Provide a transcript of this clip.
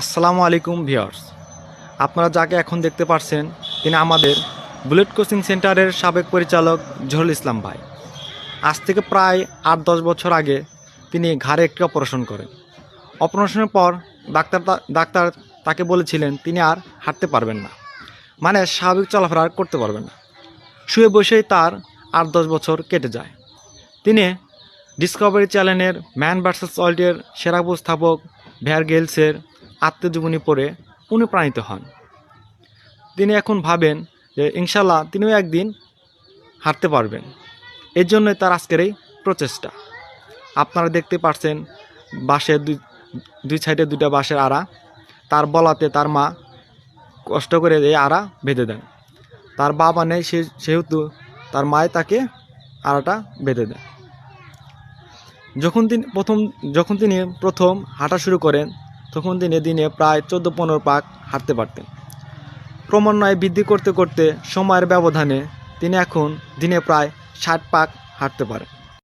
আসসালামু আলাইকুম ভিউয়ার্স। আপনারা যাকে এখন দেখতে পাচ্ছেন তিনি আমাদের বুলেট কোচিং সেন্টারের সাবেক পরিচালক জহুরুল ইসলাম ভাই। আজ থেকে প্রায় আট দশ বছর আগে তিনি ঘাড়ে একটি অপারেশন করেন। অপারেশনের পর ডাক্তার ডাক্তার তাকে বলেছিলেন, তিনি আর হাঁটতে পারবেন না। মানে স্বাভাবিক চলাফেরা করতে পারবেন না। শুয়ে বসেই তার আট দশ বছর কেটে যায়। তিনি ডিসকভারি চ্যানেলের ম্যান ভার্সেস ওয়ার্ল্ডের সেরা উপস্থাপক ভ্যার গেলসের আত্মজীবনী পড়ে অনুপ্রাণিত হন। তিনি এখন ভাবেন যে ইনশাল্লাহ তিনিও একদিন হাঁটতে পারবেন। এর জন্যই তার আজকের এই প্রচেষ্টা। আপনারা দেখতে পাচ্ছেন বাঁশের দুই দুই সাইডে দুইটা বাঁশের আড়া। তার বলাতে তার মা কষ্ট করে এই আড়া বেঁধে দেন। তার বাবা নেই, সে, সেহেতু তার মায় তাকে আড়াটা বেঁধে দেন। যখন তিনি, প্রথম, যখন তিনি প্রথম হাঁটা শুরু করেন তখন দিনে দিনে প্রায় চোদ্দ পনেরো পাক হাঁটতে পারতেন। ক্রমান্বয়ে বৃদ্ধি করতে করতে সময়ের ব্যবধানে তিনি এখন দিনে প্রায় ষাট পাক হাঁটতে পারেন।